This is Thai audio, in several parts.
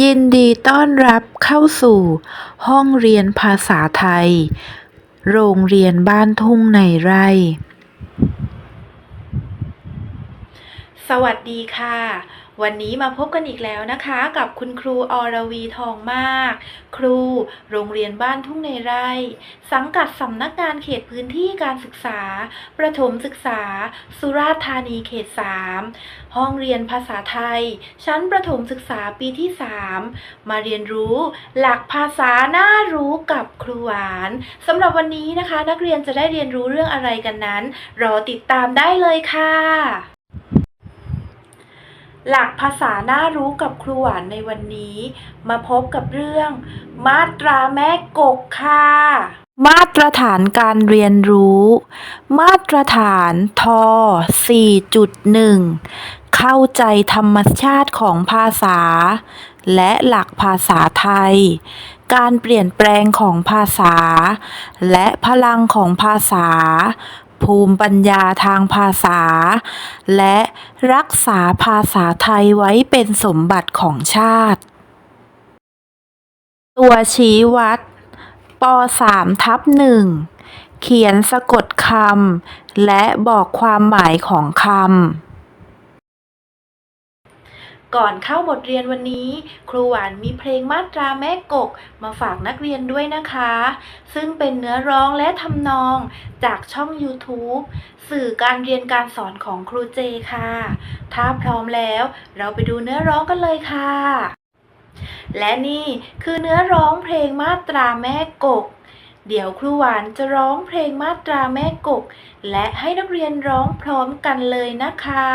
ยินดีต้อนรับเข้าสู่ ห้องเรียนภาษาไทย โรงเรียนบ้านทุ่งในไร่ สวัสดีค่ะ วันนี้มาพบกันอีกแล้วนะคะ กับคุณครูอรวีทองมาก ครูโรงเรียนบ้านทุ่งในไร่ สังกัดสำนักงานเขตพื้นที่การศึกษา ประถมศึกษา สุราษฎร์ธานีเขต 3 ห้องเรียนภาษาไทย ชั้นประถมศึกษาปีที่ 3 มาเรียนรู้หลักภาษาน่ารู้กับครูหวานสำหรับวันนี้นะคะ นักเรียนจะได้เรียนรู้เรื่องอะไรกันนั้น รอติดตามได้เลยค่ะ หลักภาษาน่ารู้กับครูหวานในวันนี้ มาพบกับเรื่อง มาตราแม่กกค่ะ มาตรฐานการเรียนรู้ มาตรฐานท4.1 เข้าใจธรรมชาติของภาษา และหลักภาษาไทย การเปลี่ยนแปลงของภาษา และพลังของภาษา ภูมิปัญญาทางภาษา และรักษาภาษาไทยไว้เป็นสมบัติของชาติ ตัวชี้วัดป 3 ทับ1เขียนสะกดคำและบอกความหมายของคำ ก่อนเข้าบทเรียนวันนี้ ครูหวานมีเพลงมาตราแม่กกมาฝากนักเรียนด้วยนะคะ ซึ่งเป็นเนื้อร้องและทำนองจากช่อง YouTube สื่อการเรียนการสอนของครูเจค่ะ ถ้าพร้อมแล้ว เราไปดูเนื้อร้องกันเลยค่ะ และนี่คือเนื้อร้องเพลงมาตราแม่กก เดี๋ยวครูหวานจะร้องเพลงมาตราแม่กก และให้นักเรียนร้องพร้อมกันเลยนะคะ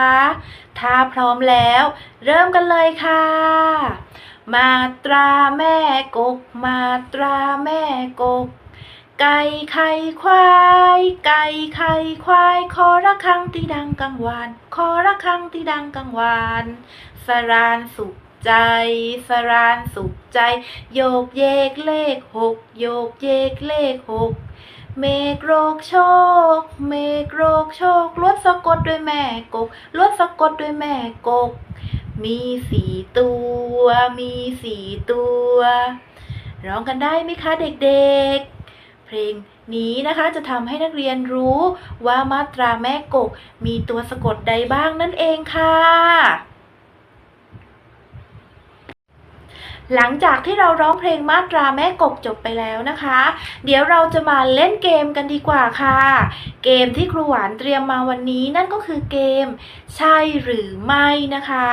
ถ้าพร้อมแล้ว เริ่มกันเลยค่ะ มาตราแม่กก มาตราแม่กก ไก่ไข่ควาย ไก่ไข่ควายคอระฆังที่ดังกังวานคอระฆังที่ดังกังวานสรานสุข ใจสรานสุขใจ โยกเยกเลขหกโยกเยกเลขหกเมฆโรกโชค เมฆโรกโชคลวดสะกดด้วยแม่กกลวดสะกดด้วยแม่กก มีสี่ตัว มีสี่ตัว ร้องกันได้ไหมคะเด็กๆ เพลงนี้นะคะจะทำให้นักเรียนรู้ว่ามาตราแม่กก มีตัวสะกดใดบ้างนั่นเองค่ะ หลังจากที่เราร้องเพลงมาตราแม่กบจบไปแล้วนะคะ เดี๋ยวเราจะมาเล่นเกมกันดีกว่าค่ะ เกมที่ครูหวานเตรียมมาวันนี้นั่นก็คือเกม ใช่หรือไม่นะคะ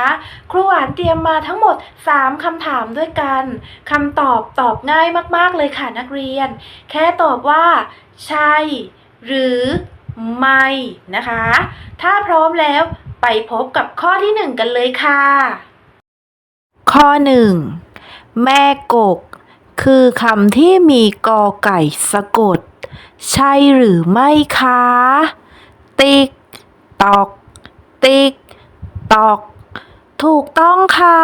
ครูหวานเตรียมมาทั้งหมด 3คำถามด้วยกันคำตอบตอบง่ายมากๆเลยค่ะนักเรียน แค่ตอบว่า ใช่ หรือไม่นะคะ ถ้าพร้อมแล้วไปพบกับข้อที่หนึ่งกันเลยค่ะ ข้อหนึ่ง แม่กก คือคำที่มีกอไก่สะกด ใช่หรือไม่คะ ติ๊ก ตอก ติ๊ก ตอก ถูกต้องค่ะ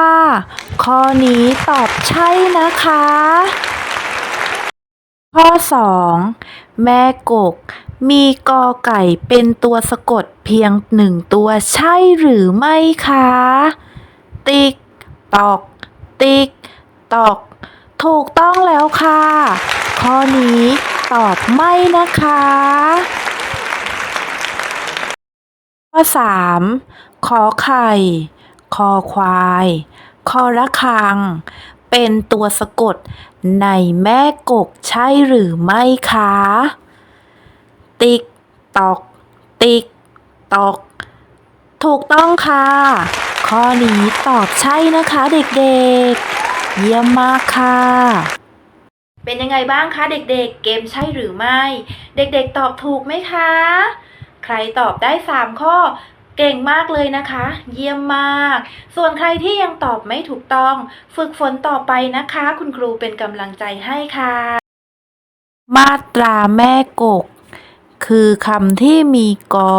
ข้อนี้ตอบใช่นะคะ ข้อ 2 แม่กก มีกอไก่เป็นตัวสะกดเพียงหนึ่งตัวใช่หรือไม่คะ ติ๊ก ตอก ติ๊ก ตอก ถูกต้องแล้วค่ะ ข้อนี้ตอบไม่นะคะ ข้อ 3 ขอไข่ คอควายคอระคัง เป็นตัวสะกดในแม่กกใช่หรือไม่คะ ติ๊กตอก ติ๊กตอก ถูกต้องค่ะ ข้อนี้ตอบใช่นะคะเด็กๆ เยี่ยมมากค่ะ เป็นยังไงบ้างคะเด็กๆเกมใช่หรือไม่ เด็กๆตอบถูกไหมคะ ใครตอบได้ 3 ข้อเก่งมากเลยนะคะ เยี่ยมมาก ส่วนใครที่ยังตอบไม่ถูกต้อง ฝึกฝนต่อไปนะคะ คุณครูเป็นกำลังใจให้ค่ะ มาตราแม่กก คือคำที่มีกอ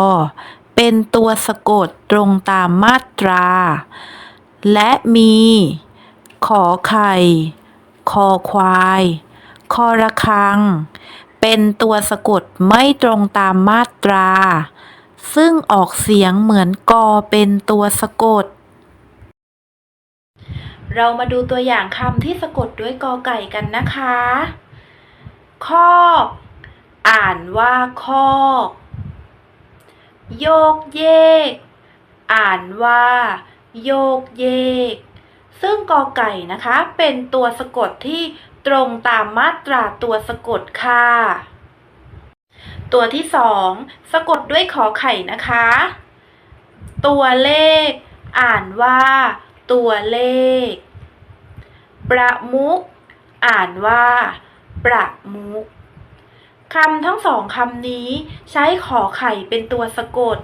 เป็นตัวสะกดตรงตามมาตรา และมี ขอไข่ คอควาย คอระคัง เป็นตัวสะกดไม่ตรงตามมาตรา ซึ่งออกเสียงเหมือนกอเป็นตัวสะกด เรามาดูตัวอย่างคำที่สะกดด้วยกอไก่กันนะคะ คอกอ่านว่าคอกโยกเยก อ่านว่า โยกเยก ซึ่งกอไก่นะคะเป็นตัวสะกดที่ตรงตามมาตราตัวสะกดค่ะ ตัวที่สองสะกดด้วยขอไข่นะคะ ตัวเลข อ่านว่า ตัวเลข ประมุก อ่านว่า ประมุกคำทั้งสองคำนี้ใช้ขอไข่เป็นตัวสะกด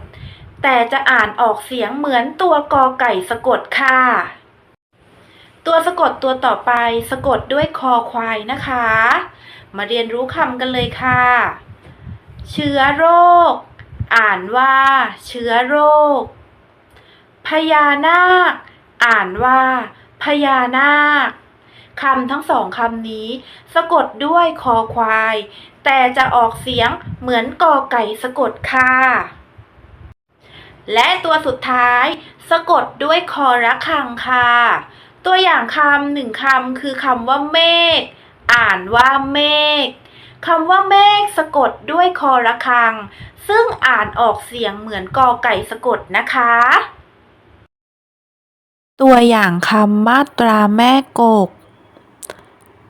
แต่จะอ่านออกเสียงเหมือนตัวกอไก่สะกดค่ะ ตัวสะกดตัวต่อไปสะกดด้วยคอควายนะคะ มาเรียนรู้คำกันเลยค่ะ เชื้อโรค อ่านว่า เชื้อโรค พญานาค อ่านว่า พญานาคคำทั้งสองคำนี้ สะกดด้วยคอควาย แต่จะออกเสียงเหมือนกอไก่สะกดค่ะและตัวสุดท้าย สะกดด้วยคอระฆังค่ะ ตัวอย่างคำหนึ่งคำคือคำว่าเมฆอ่านว่าเมฆคำว่าเมฆสะกดด้วยคอระฆัง ซึ่งอ่านออกเสียงเหมือนกอไก่สะกดนะคะ ตัวอย่างคำมาตราแม่กก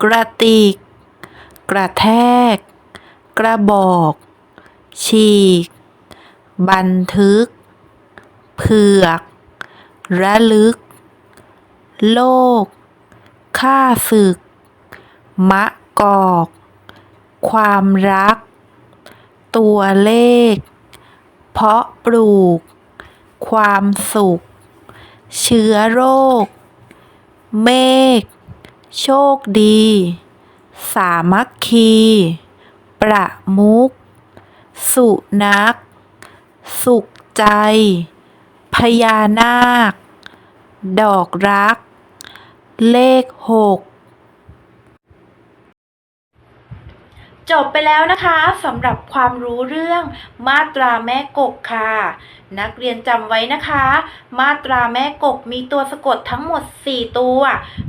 กระติก กระแทก กระบอก ฉีก บันทึก เผือก ระลึก โลก ค่าศึก มะกอก ความรัก ตัวเลข เพาะปลูก ความสุข เชื้อโรค เมฆ โชคดี สามัคคี ประมุข สุนัขสุขใจ พญานาค ดอกรัก เลขหกจบไปแล้วนะคะสำหรับความรู้เรื่องมาตราแม่กกค่ะ นักเรียนจำไว้นะคะ มาตราแม่กกมีตัวสะกดทั้งหมด 4 ตัว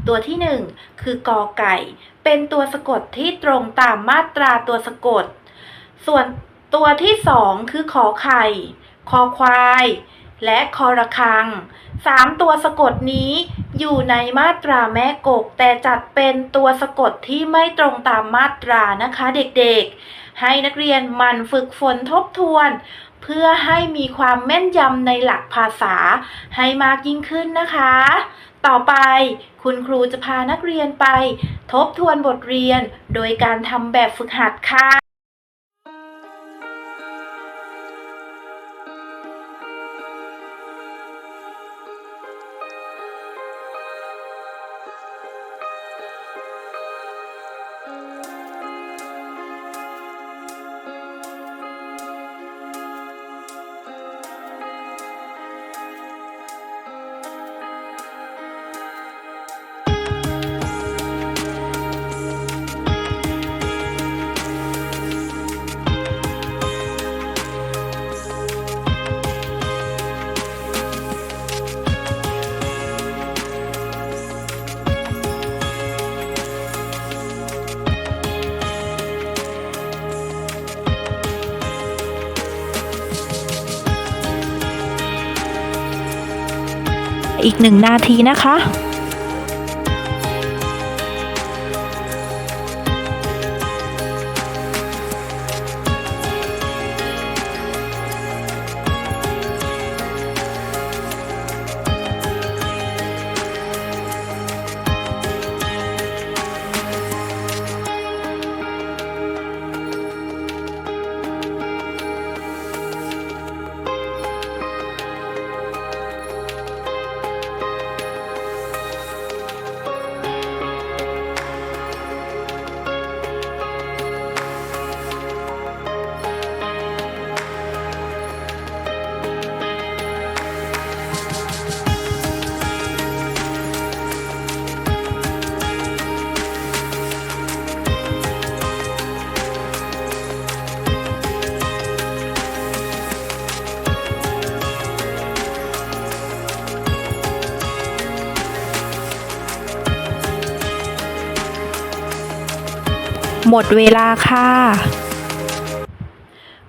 ตัวที่ 1 คือกอไก่ เป็นตัวสะกดที่ตรงตามมาตราตัวสะกด ส่วนตัวที่ 2 คือขอไข่ คอควาย และคอระฆังสามตัวสะกดนี้อยู่ในมาตราแม่กก แต่จัดเป็นตัวสะกดที่ไม่ตรงตามมาตรานะคะเด็กๆ ให้นักเรียนมันฝึกฝนทบทวน เพื่อให้มีความแม่นยำในหลักภาษาให้มากยิ่งขึ้นนะคะ ต่อไปคุณครูจะพานักเรียนไป ทบทวนบทเรียนโดยการทำแบบฝึกหัดค่ะ อีกหนึ่งนาทีนะคะ หมดเวลาค่ะ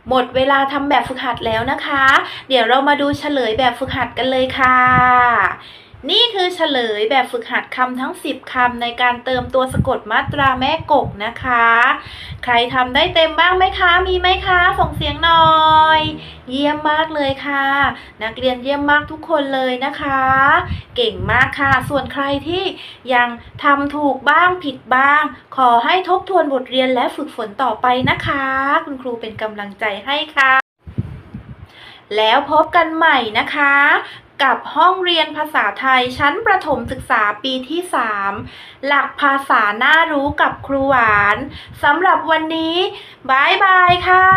หมดเวลาทำแบบฝึกหัดแล้วนะคะ เดี๋ยวเรามาดูเฉลยแบบฝึกหัดกันเลยค่ะ นี่คือเฉลยแบบฝึกหัดคำทั้ง 10 คำในการเติมตัวสะกดมาตราแม่กกนะคะ ใครทำได้เต็มบ้างไหมคะ มีไหมคะ ส่งเสียงหน่อย เยี่ยมมากเลยค่ะ นักเรียนเยี่ยมมากทุกคนเลยนะคะ เก่งมากค่ะ ส่วนใครที่ยังทำถูกบ้างผิดบ้าง ขอให้ทบทวนบทเรียนและฝึกฝนต่อไปนะคะ คุณครูเป็นกำลังใจให้ค่ะแล้วพบกันใหม่นะคะ กับห้องเรียนภาษาไทยชั้นประถมศึกษาปีที่ 3 หลักภาษาน่ารู้กับครูหวานสำหรับวันนี้บายบายค่ะ